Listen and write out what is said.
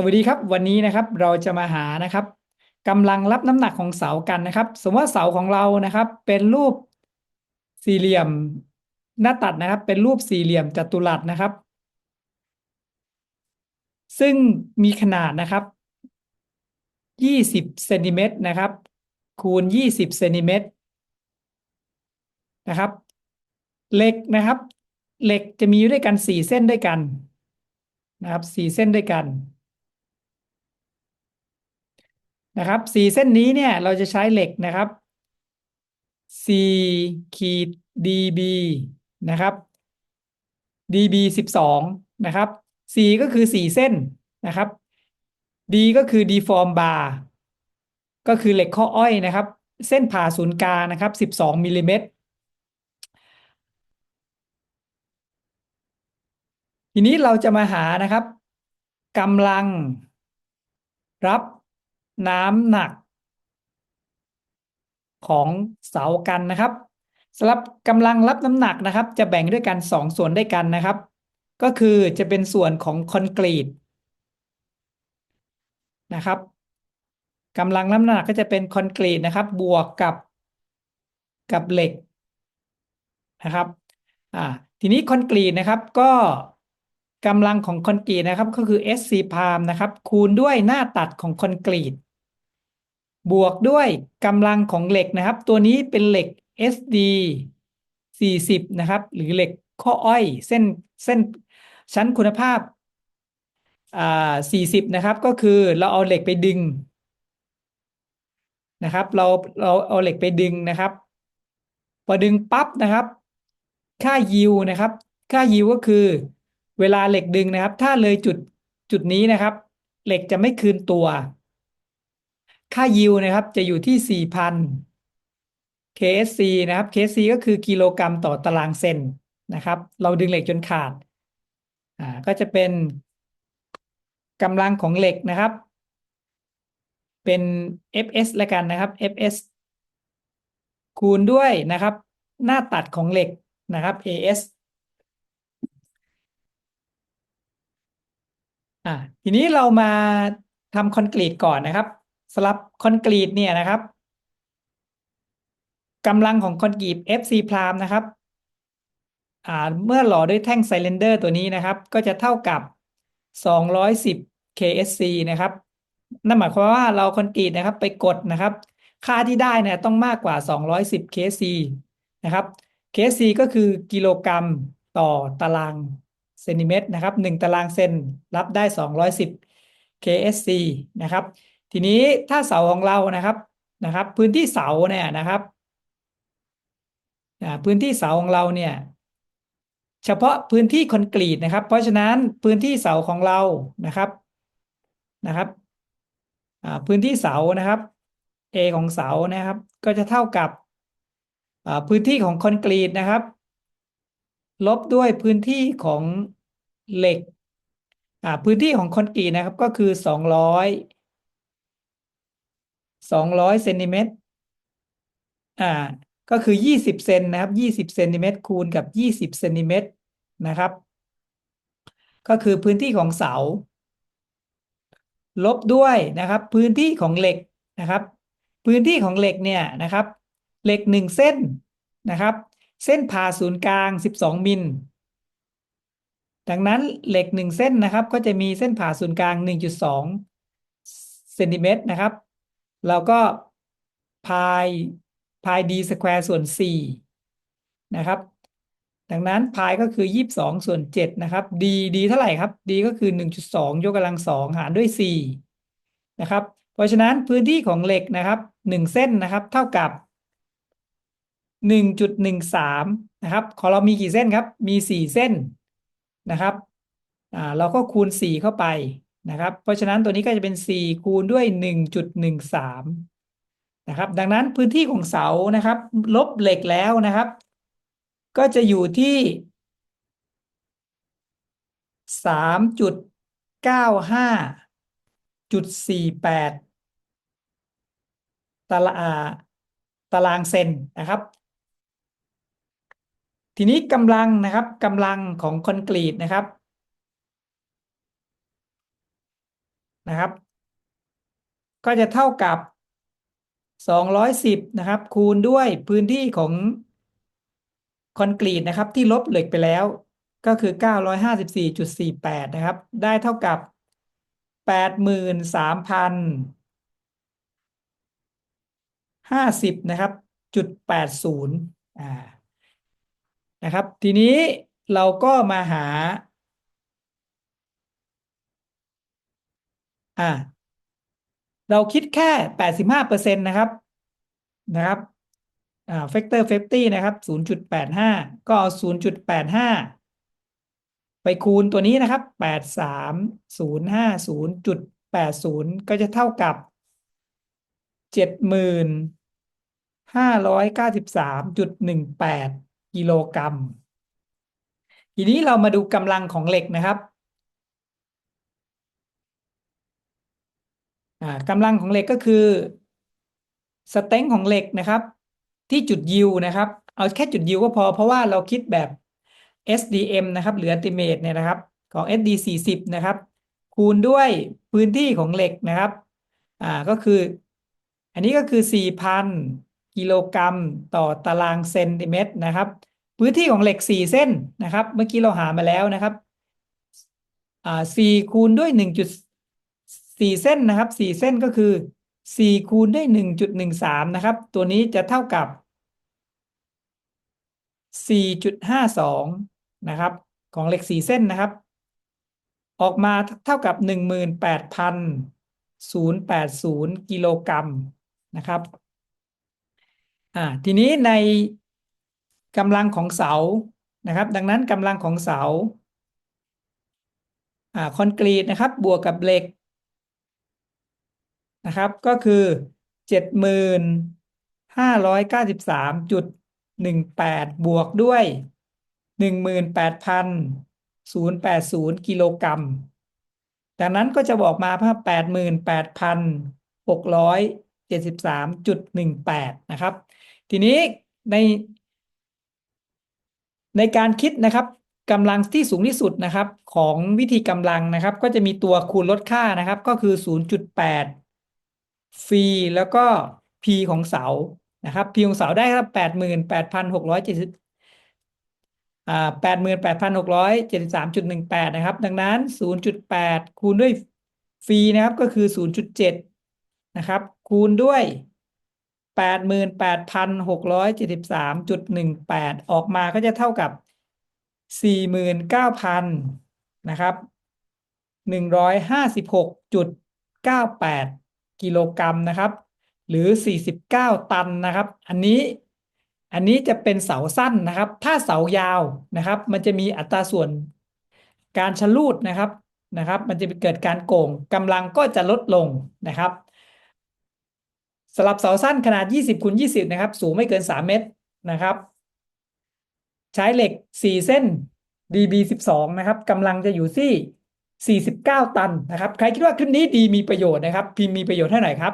สวัสดีครับ วันนี้นะครับเราจะมาหานะครับกำลังรับน้ำหนักของเสากันนะครับ สมมติว่าเสาของเรานะครับ เป็นรูปสี่เหลี่ยมหน้าตัดนะครับ เป็นรูปสี่เหลี่ยมจัตุรัสนะครับ ซึ่งมีขนาดนะครับยี่สิบเซนติเมตรนะครับคูณยี่สิบเซนติเมตรนะครับเหล็กนะครับเหล็กจะมีอยู่ด้วยกันสี่เส้นด้วยกันนะครับสี่เส้นด้วยกัน นะครับสี่เส้นนี้เนี่ยเราจะใช้เหล็กนะครับ4ขีด db นะครับ db สิบสองนะครับ C ก็คือสี่เส้นนะครับ D ก็คือ deform bar ก็คือเหล็กข้ออ้อยนะครับ เส้นผ่าศูนย์กลางนะครับสิบสองมิลลิเมตรทีนี้เราจะมาหานะครับกำลังรับ น้ำหนัก ของเสากันนะครับสำหรับกำลังรับน้ำหนักนะครับ จะแบ่งด้วยกันสองส่วนด้วยกันนะครับ ก็คือจะเป็นส่วนของคอนกรีตนะครับกำลังรับน้ำหนักก็จะเป็นคอนกรีตนะครับ บวกกับกับเหล็กนะครับอ่าทีนี้คอนกรีตนะครับก็กำลังของคอนกรีตนะครับก็คือ SC พามนะครับ คูณด้วยหน้าตัดของคอนกรีต บวกด้วยกำลังของเหล็กนะครับ ตัวนี้เป็นเหล็ก SD 40 นะครับ หรือเหล็กข้ออ้อยเส้นเส้นชั้นคุณภาพอ่า40 นะครับ ก็คือเราเอาเหล็กไปดึงนะครับ เราเราเอาเหล็กไปดึงนะครับ พอดึงปั๊บนะครับ ค่ายิวนะครับ ค่ายิวก็คือ เวลาเหล็กดึงนะครับ ถ้าเลยจุดจุดนี้นะครับ เหล็กจะไม่คืนตัว ค่ายิวนะครับ จะอยู่ที่ 4,000 KSC นะครับ KSC ก็คือกิโลกรัมต่อตารางเซนนะครับ เราดึงเหล็กจนขาดอ่าก็จะเป็นกำลังของเหล็กนะครับ เป็น FS แล้วกันนะครับ FS คูณด้วยนะครับ หน้าตัดของเหล็กนะครับ AS อ่าทีนี้เรามาทำคอนกรีตก่อนนะครับ สำหรับคอนกรีตเนี่ยนะครับกำลังของคอนกรีต FC พรามนะครับเมื่อหล่อด้วยแท่งไซเลนเดอร์ตัวนี้นะครับ ก็จะเท่ากับ 210 KSC นะครับ นั่นหมายความว่าเราคอนกรีตนะครับไปกดนะครับ ค่าที่ได้เนี่ยต้องมากกว่า 210 KSC นะครับ KSC ก็คือกิโลกรัมต่อตารางเซนติเมตรนะครับ1ตารางเซนรับได้ 210 KSC นะครับ ทีนี้ถ้าเสาของเรานะครับนะครับ พื้นที่เสาเนี่ยนะครับพื้นที่เสาของเราเนี่ย เฉพาะพื้นที่คอนกรีตนะครับ เพราะฉะนั้นพื้นที่เสาของเรานะครับนะครับพื้นที่เสานะครับ A ของเสานะครับ ก็จะเท่ากับพื้นที่ของคอนกรีตนะครับ ลบด้วยพื้นที่ของเหล็กพื้นที่ของคอนกรีตนะครับก็คือสองร้อย สองร้อยเซนติเมตรอ่าก็คือยี่สิบเซนนะครับยี่สิบเซนติเมตรคูณกับยี่สิบเซนติเมตรนะครับ ก็คือพื้นที่ของเสา ลบด้วยนะครับ พื้นที่ของเหล็กนะครับ พื้นที่ของเหล็กเนี่ยนะครับ เหล็กหนึ่งเส้นนะครับ เส้นผ่าศูนย์กลางสิบสองมิลดังนั้นเหล็กหนึ่งเส้นนะครับ ก็จะมีเส้นผ่าศูนย์กลางหนึ่งจุดสองเซนติเมตรนะครับ เราก็พายพาย d สแควร์ส่วน 4 นะครับ ดังนั้นพายก็คือ 22 ส่วน 7 นะครับ d d เท่าไหร่ครับ d ก็คือ 1.2 ยกกำลัง 2 หารด้วย 4 นะครับ เพราะฉะนั้นพื้นที่ของเหล็กนะครับ 1 เส้นนะครับ เท่ากับ 1.13 นะครับของเรามีกี่เส้นครับ มี 4 เส้นนะครับ อ่า เราก็คูณ 4 เข้าไป นะครับ เพราะฉะนั้นตัวนี้ก็จะเป็น 4 คูณด้วย 1.13 นะครับ ดังนั้นพื้นที่ของเสานะครับ ลบเหล็กแล้วนะครับ ก็จะอยู่ที่ 3.95.48 ตารางตารางเซนนะครับทีนี้กำลังนะครับกำลังของคอนกรีตนะครับ นะครับ ก็จะเท่ากับสองร้อยสิบนะครับ คูณด้วยพื้นที่ของคอนกรีตนะครับ ที่ลบเหล็กไปแล้ว ก็คือเก้าร้อยห้าสิบสี่จุดสี่แปดนะครับ ได้เท่ากับแปดหมื่นสามพันห้าสิบนะครับจุดแปดศูนย์อ่านะครับ ทีนี้เราก็มาหา อ่า เราคิดแค่แปดสิบห้าเปอร์เซ็นต์นะครับนะครับอ่า factor safety นะครับศูนย์จุดแปดห้าก็เอาศูนย์จุดแปดห้าไปคูณตัวนี้นะครับแปดสามศูนย์ห้าศูนย์จุดแปดศูนย์ก็จะเท่ากับเจ็ดหมื่นห้าร้อยเก้าสิบสามจุดหนึ่งแปดกิโลกรัมทีนี้เรามาดูกำลังของเหล็กนะครับ อ่ากำลังของเหล็กก็คือสเต็งของเหล็กนะครับ ที่จุดยิวนะครับ เอาแค่จุดยิวก็พอเพราะว่าเราคิดแบบ SDM นะครับหรือ Ultimate เนี่ยนะครับของ SD 40นะครับ คูณด้วยพื้นที่ของเหล็กนะครับ อ่าก็คือ อันนี้ก็คือ 4,000 กิโลกรัมต่อตารางเซนติเมตรนะครับ พื้นที่ของเหล็ก 4 เส้นนะครับ เมื่อกี้เราหามาแล้วนะครับ อ่า4คูณด้วย 1.4เส้นนะครับ4เส้นก็คือ4คูณด้วย1.13นะครับ ตัวนี้จะเท่ากับ4.52นะครับ ของเหล็ก4เส้นนะครับ ออกมาเท่ากับ18,080กิโลกรัมนะครับอ่าทีนี้ในกำลังของเสานะครับ ดังนั้นกำลังของเสาอ่าคอนกรีตนะครับ บวกกับเหล็ก นะครับ ก็คือ70,593.18บวกด้วย18,080กิโลกรัมดังนั้นก็จะบอกมาว่า88,673.18นะครับ ทีนี้ใน ในการคิดนะครับกำลังที่สูงที่สุดนะครับ ของวิธีกำลังนะครับ ก็จะมีตัวคูณลดค่านะครับ ก็คือ 0.8 ฟรีแล้วก็ P ของเสานะครับ P ของเสาได้ครับ88,670อ่า88,673.18นะครับ ดังนั้น0.8คูณด้วยฟรีนะครับก็คือ0.7นะครับ คูณด้วย88,673.18ออกมาก็จะเท่ากับ49,000นะครับ156.98กิ กิโลกรัมนะครับ หรือ 49 ตันนะครับ อันนี้อันนี้จะเป็นเสาสั้นนะครับ ถ้าเสายาวนะครับ มันจะมีอัตราส่วนการชะลูดนะครับนะครับ มันจะเกิดการโก่งกำลังก็จะลดลงนะครับสำหรับเสาสั้นขนาด 20คูณ20 นะครับ สูงไม่เกิน 3 เมตรนะครับ ใช้เหล็ก 4 เส้น DB 12 นะครับกำลังจะอยู่ที่ 49 ตันนะครับ ใครคิดว่าคลิปนี้ดีมีประโยชน์นะครับ พิมพ์มีประโยชน์เท่าไหร่ครับ